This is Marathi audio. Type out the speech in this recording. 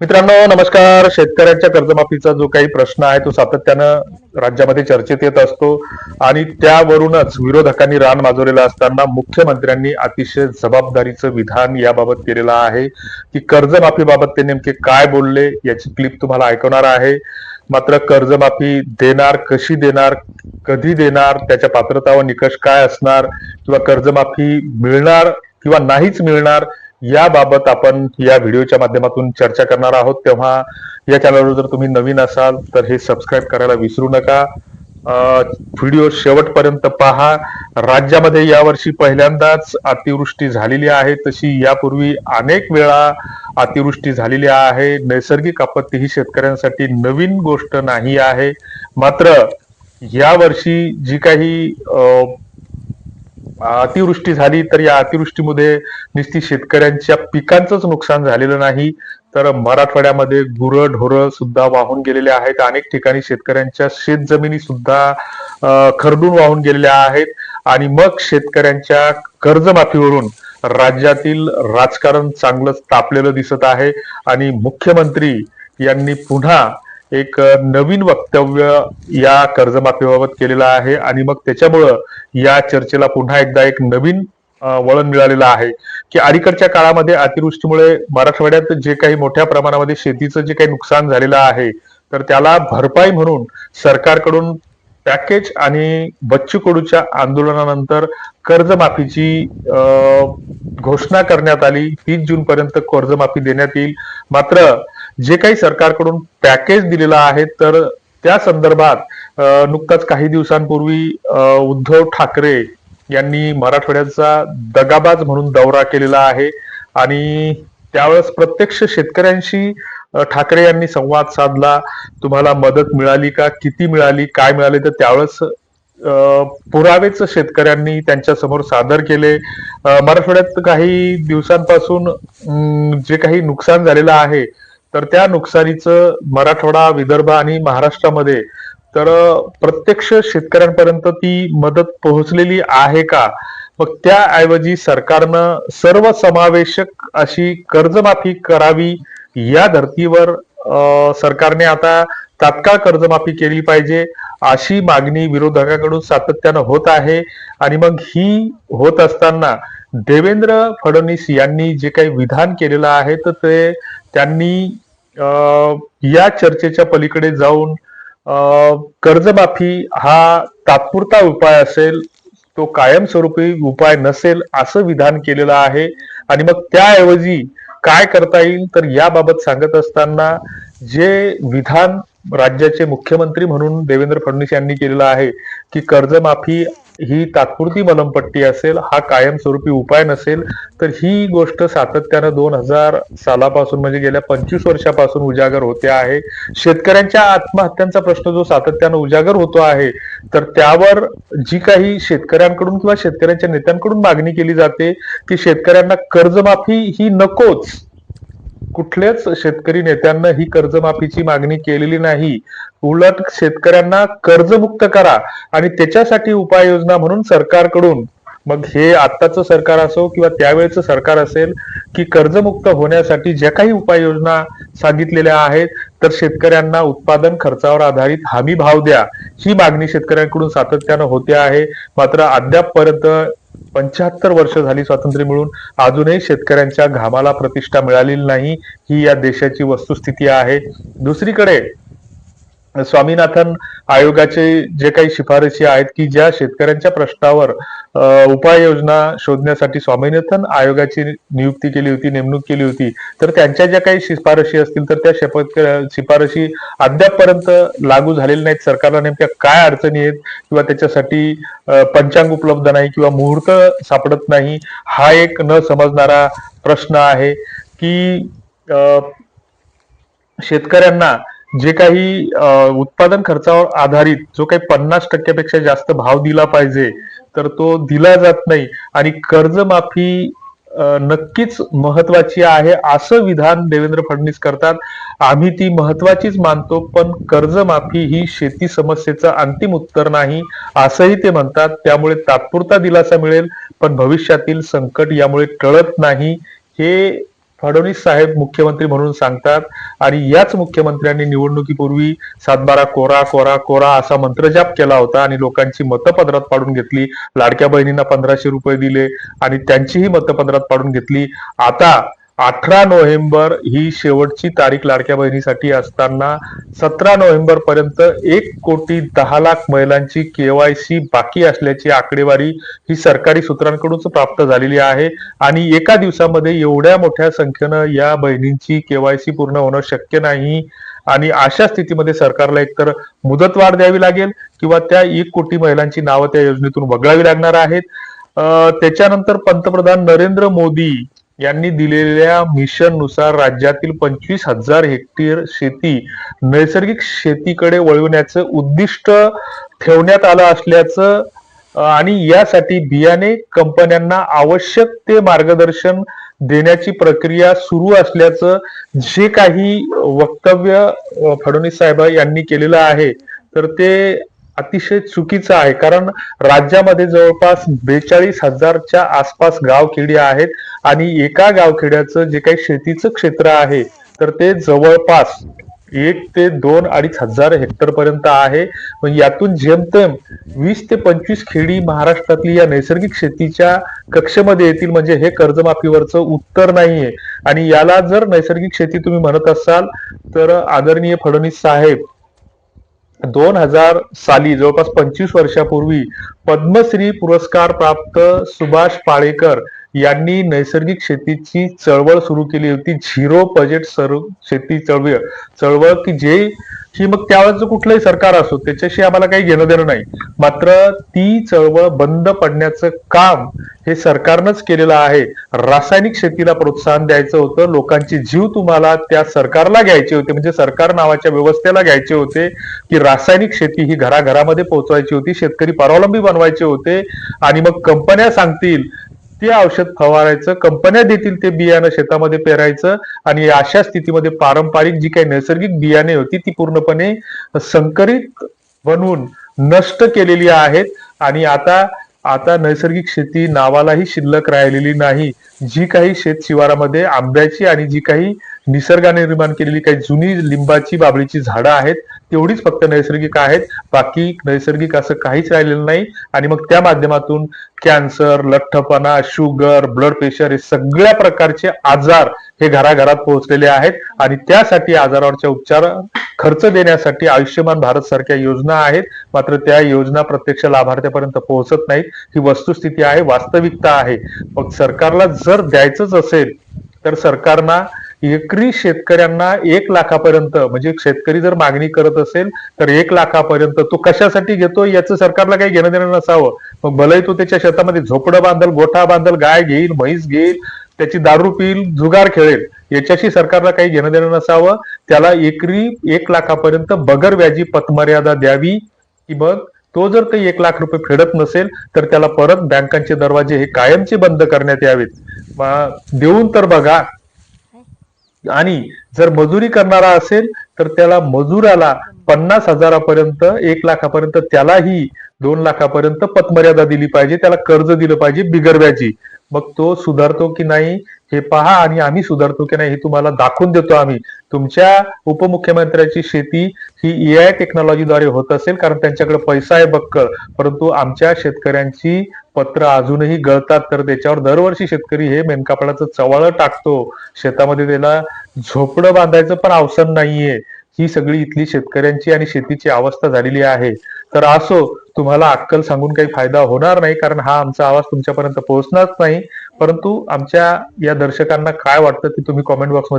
मित्रांनो नमस्कार. शेतकऱ्यांच्या कर्जमाफीचा जो काही प्रश्न आहे तो सातत्यानं राज्यामध्ये चर्चेत येत असतो. आणि त्यावरूनच विरोधकांनी रान माजवलेलं असताना मुख्यमंत्र्यांनी अतिशय जबाबदारीचं विधान याबाबत केलेलं आहे. की कर्जमाफीबाबत ते नेमके काय बोलले याची क्लिप तुम्हाला ऐकवणार आहे. मात्र कर्जमाफी देणार कशी देणार कधी देणार त्याच्या पात्रता व निकष काय असणार किंवा कर्जमाफी मिळणार किंवा नाहीच मिळणार याबाबत आपण या व्हिडिओच्या माध्यमातून चर्चा करणार आहोत. तेव्हा या चॅनलवर जर तुम्ही नवीन असाल तर हे सबस्क्राईब करायला विसरू नका. व्हिडिओ शेवटपर्यंत पहा. राज्यामध्ये यावर्षी पहिल्यांदाच अतिवृष्टी झालेली आहे. तशी यापूर्वी अनेक वेळा अतिवृष्टी झालेली आहे. नैसर्गिक आपत्ती ही शेतकऱ्यांसाठी नवीन गोष्ट नाही आहे. मात्र यावर्षी जी काही अतिवृष्टी झाली तर या अतिवृष्टीमध्ये नुसती शेतकऱ्यांच्या पिकांचंच नुकसान झालेलं नाही. तर मराठवाड्यामध्ये गुरं ढोरं सुद्धा वाहून गेलेले आहेत. अनेक ठिकाणी शेतकऱ्यांच्या शेतजमिनी सुद्धा खरडून वाहून गेलेल्या आहेत. आणि मग शेतकऱ्यांच्या कर्जमाफीवरून राज्यातील राजकारण चांगलंच तापलेलं दिसत आहे. आणि मुख्यमंत्री यांनी पुन्हा एक नवीन वक्तव्य या कर्जमाफीबाबत केलेलं आहे आणि मग त्याच्यामुळं या चर्चेला पुन्हा एकदा एक नवीन वळण मिळालेलं आहे की अलीकडच्या काळामध्ये अतिवृष्टीमुळे मराठवाड्यात जे काही मोठ्या प्रमाणामध्ये शेतीचं जे काही नुकसान झालेलं आहे तर त्याला भरपाई म्हणून सरकारकडून पॅकेज आणि बच्चू कडूच्या आंदोलनानंतर कर्जमाफीची घोषणा करण्यात आली. तीस जून पर्यंत कर्जमाफी देण्यात येईल. मात्र जे काही सरकारकडून पॅकेज दिलेलं आहे तर त्या संदर्भात नुकताच काही दिवसांपूर्वी उद्धव ठाकरे यांनी मराठवाड्याचा दगाबाज म्हणून दौरा केलेला आहे आणि त्यावेळेस प्रत्यक्ष शेतकऱ्यांशी ठाकरे यांनी संवाद साधला. तुम्हाला मदत मिळाली का? किती मिळाली? काय मिळाले? तर त्यावेळेस पुरावेच शेतकऱ्यांनी त्यांच्यासमोर सादर केले. मराठवाड्यात काही दिवसांपासून जे काही नुकसान झालेलं आहे तर त्या नुकसानीचं मराठवाडा विदर्भ आणि महाराष्ट्रामध्ये तर प्रत्यक्ष शेतकऱ्यांपर्यंत ती मदत पोहोचलेली आहे का? मग त्याऐवजी सरकारनं सर्वसमावेशक अशी कर्जमाफी करावी या धर्तीवर सरकारने आता तात्काळ कर्जमाफी केली पाहिजे अशी मागणी विरोधकांकडून सातत्यानं होत आहे. आणि मग ही होत असताना देवेंद्र फडणवीस यांनी जे काही विधान केलेलं आहे तर ते त्यांनी या चर्चेच्या पलीकडे जाऊन कर्जमाफी हा तात्पुरता उपाय असेल तो कायमस्वरूपी उपाय नसेल असं विधान केलेलं आहे. आणि मग त्याऐवजी काय करता येईल तर याबाबत सांगत असताना जे विधान राज्याचे मुख्यमंत्री म्हणून देवेंद्र फडणवीस यांनी केलेलं आहे की कर्जमाफी ही तात्पुरती मलमपट्टी असेल हा कायमस्वरूपी उपाय नसेल तर ही गोष्ट सातत्यानं दोन हजार सालापासून म्हणजे गेल्या पंचवीस वर्षापासून उजागर होते आहे. शेतकऱ्यांच्या आत्महत्यांचा प्रश्न जो सातत्यानं उजागर होतो आहे तर त्यावर जी काही शेतकऱ्यांकडून किंवा शेतकऱ्यांच्या नेत्यांकडून मागणी केली जाते की शेतकऱ्यांना कर्जमाफी ही नकोच. कुठल्याच शेतकरी नेत्यांना ही कर्जमाफीची मागणी केलेली नाही. उलट शेतकऱ्यांना कर्जमुक्त करा आणि त्याच्यासाठी उपाययोजना म्हणून सरकारकडून मग हे आत्ताचं सरकार असो किंवा त्यावेळेचं सरकार असेल की कर्जमुक्त होण्यासाठी ज्या काही उपाययोजना सांगितलेल्या आहेत तर शेतकऱ्यांना उत्पादन खर्चावर आधारित हमी भाव द्या. ही मागणी शेतकऱ्यांकडून सातत्यानं होते आहे. मात्र अद्यापपर्यंत पंच्याहत्तर वर्ष झाली स्वातंत्र्य मिळून अजूनही शेतकऱ्यांच्या घामाला प्रतिष्ठा मिळालेली नाही. ही या देशाची वस्तुस्थिती आहे. दुसरीकडे स्वामीनाथन आयोगाचे जे काही शिफारशी आहेत की ज्या शेतकऱ्यांच्या प्रश्नावर उपाययोजना शोधण्यासाठी स्वामीनाथन आयोगाची नियुक्ती केली होती नेमणूक केली होती तर त्यांच्या ज्या काही शिफारशी असतील तर त्या शपथ शिफारशी अद्यापपर्यंत लागू झालेल्या नाहीत. सरकारला नेमक्या काय अडचणी आहेत किंवा त्याच्यासाठी पंचांग उपलब्ध नाही किंवा मुहूर्त सापडत नाही हा एक न समजणारा प्रश्न आहे की शेतकऱ्यांना जे काही उत्पादन खर्चावर आधारित जो काही पन्नास टक्क्यापेक्षा जास्त भाव दिला पाहिजे तर तो दिला जात नाही. आणि कर्जमाफी नक्कीच महत्वाची आहे असं विधान देवेंद्र फडणवीस करतात. आम्ही ती महत्वाचीच मानतो पण कर्जमाफी ही शेती समस्येचं अंतिम उत्तर नाही असंही ते म्हणतात. त्यामुळे तात्पुरता दिलासा मिळेल पण भविष्यातील संकट यामुळे टळत नाही. हे फडणवीस साहेब मुख्यमंत्री म्हणून सांगतात आणि याच मुख्यमंत्र्यांनी निवडणुकीपूर्वी सातबारा कोरा कोरा कोरा असा मंत्रजाप केला होता आणि लोकांची मतं पदरात पाडून घेतली. लाडक्या बहिणींना पंधराशे रुपये दिले आणि त्यांचीही मतं पदरात पाडून घेतली. आता अठरा नोव्हेंबर ही शेवटची तारीख लाडक्या बहिणीसाठी असताना सतरा नोव्हेंबर पर्यंत एक कोटी दहा लाख महिलांची केवायसी बाकी असल्याची आकडेवारी ही सरकारी सूत्रांकडूनच प्राप्त झालेली आहे. आणि एका दिवसामध्ये एवढ्या मोठ्या संख्येनं या बहिणींची केवायसी पूर्ण होणं शक्य नाही. आणि अशा स्थितीमध्ये सरकारला एकतर मुदतवाढ द्यावी लागेल किंवा त्या एक कोटी महिलांची नावं त्या योजनेतून वगळावी लागणार आहेत. त्याच्यानंतर पंतप्रधान नरेंद्र मोदी यांनी दिलेल्या मिशननुसार राज्यातील पंचवीस हजार हेक्टर शेती नैसर्गिक शेतीकडे वळविण्याचं उद्दिष्ट ठेवण्यात आलं असल्याचं आणि यासाठी बियाणे कंपन्यांना आवश्यक ते मार्गदर्शन देण्याची प्रक्रिया सुरू असल्याचं जे काही वक्तव्य फडणवीस साहेब यांनी केलेलं आहे. तर ते अतिशय चुकीचं आहे. कारण राज्यामध्ये जवळपास बेचाळीस हजारच्या आसपास गावखेडी आहेत आणि एका गावखेड्याचं जे काही शेतीचं क्षेत्र आहे तर ते जवळपास एक ते दोन अडीच हजार हेक्टर पर्यंत आहे. यातून जेमतेम वीस ते पंचवीस खेडी महाराष्ट्रातली या नैसर्गिक शेतीच्या कक्षेमध्ये येतील म्हणजे हे कर्जमाफीवरचं उत्तर नाहीये. आणि याला जर नैसर्गिक शेती तुम्ही म्हणत असाल तर आदरणीय फडणवीस साहेब दोन हजार साली जवळपास पंचवीस वर्षापूर्वी पद्मश्री पुरस्कार प्राप्त सुभाष पाळेकर यांनी नैसर्गिक शेतीची चळवळ सुरू केली होती. झिरो बजेट सर्व शेती चळवळ चळवळ की जे ही मग त्यावेळेचं कुठलंही सरकार असो त्याच्याशी आम्हाला काही घेणं देणं नाही. मात्र ती चळवळ बंद पडण्याचं काम हे सरकारनंच केलेलं आहे. रासायनिक शेतीला प्रोत्साहन द्यायचं होतं. लोकांचे जीव तुम्हाला त्या सरकारला घ्यायचे होते म्हणजे सरकार नावाच्या व्यवस्थेला घ्यायचे होते की रासायनिक शेती ही घराघरामध्ये पोहोचवायची होती शेतकरी परावलंबी बनवायचे होते. आणि मग कंपन्या सांगतील ते औषध फवारायचं कंपन्या देतील ते बियाणं शेतामध्ये पेरायचं आणि अशा स्थितीमध्ये पारंपरिक जी काही नैसर्गिक बियाणे होती ती पूर्णपणे संकरित बनवून नष्ट केलेली आहेत आणि आता आता नैसर्गिक शेती नावालाही शिल्लक राहिलेली नाही. जी काही शेत शिवारामध्ये आंब्याची आणि जी काही निसर्गाने निर्माण केलेली काही जुनी लिंबाची बाबळीची झाडं आहेत तेवढीच फक्त नैसर्गिक आहेत. बाकी नैसर्गिक असं काहीच राहिलेलं नाही. आणि मग त्या माध्यमातून कॅन्सर लठ्ठपणा शुगर ब्लड प्रेशर हे सगळ्या प्रकारचे आजार हे घराघरात पोहोचलेले आहेत. आणि त्यासाठी आजारावरच्या उपचार खर्च देण्यासाठी आयुष्यमान भारत सारख्या योजना आहेत. मात्र त्या योजना प्रत्यक्ष लाभार्थ्यापर्यंत पोहोचत नाहीत. ही वस्तुस्थिती आहे वास्तविकता आहे. मग सरकारला जर द्यायचंच असेल तर सरकारना एकरी शेतकऱ्यांना एक लाखापर्यंत म्हणजे शेतकरी जर मागणी करत असेल तर एक लाखापर्यंत तो कशासाठी घेतो याचं सरकारला काही घेणं देणं नसावं. मग भले तो त्याच्या शेतामध्ये झोपडं बांधल गोठा बांधल गाय घेईल म्हैस घेईल त्याची दारू पिईल जुगार खेळेल याच्याशी सरकारला काही घेणं देणं नसावं. त्याला एकरी एक लाखापर्यंत बगर व्याजी पतमर्यादा द्यावी की मग तो जर काही एक लाख रुपये फेडत नसेल तर त्याला परत बँकांचे दरवाजे हे कायमचे बंद करण्यात यावेत. देऊन तर बघा आणि जर मजुरी करणारा असेल तर त्याला मजुराला पन्नास हजारापर्यंत एक लाखापर्यंत त्यालाही दोन लाखापर्यंत पतमर्यादा दिली पाहिजे. त्याला कर्ज दिलं पाहिजे बिगर व्याजी. मग तो सुधारतो की नाही हे पहा आणि आम्ही सुधारतो की नाही हे तुम्हाला दाखवून देतो आम्ही. तुमच्या उपमुख्यमंत्र्याची शेती ही ए आय टेक्नॉलॉजीद्वारे होत असेल कारण त्यांच्याकडे पैसा आहे बक्कळ परंतु आमच्या शेतकऱ्यांची पत्र अजूनही गळतात तर त्याच्यावर दरवर्षी शेतकरी हे मेनकापडाचं चवाळं टाकतो. शेतामध्ये त्याला झोपडं बांधायचं पण अवसर नाहीये. ही सगळी इथली शेतकऱ्यांची आणि शेतीची अवस्था झालेली आहे. तर असो तुम्हाला अक्कल सांगून काही फायदा होणार नाही कारण हा आमचा आवाज तुमच्यापर्यंत पोहोचणार नाही. परंतु आमच्या या दर्शकांना काय वाटतं ते तुम्ही कॉमेंट बॉक्समध्ये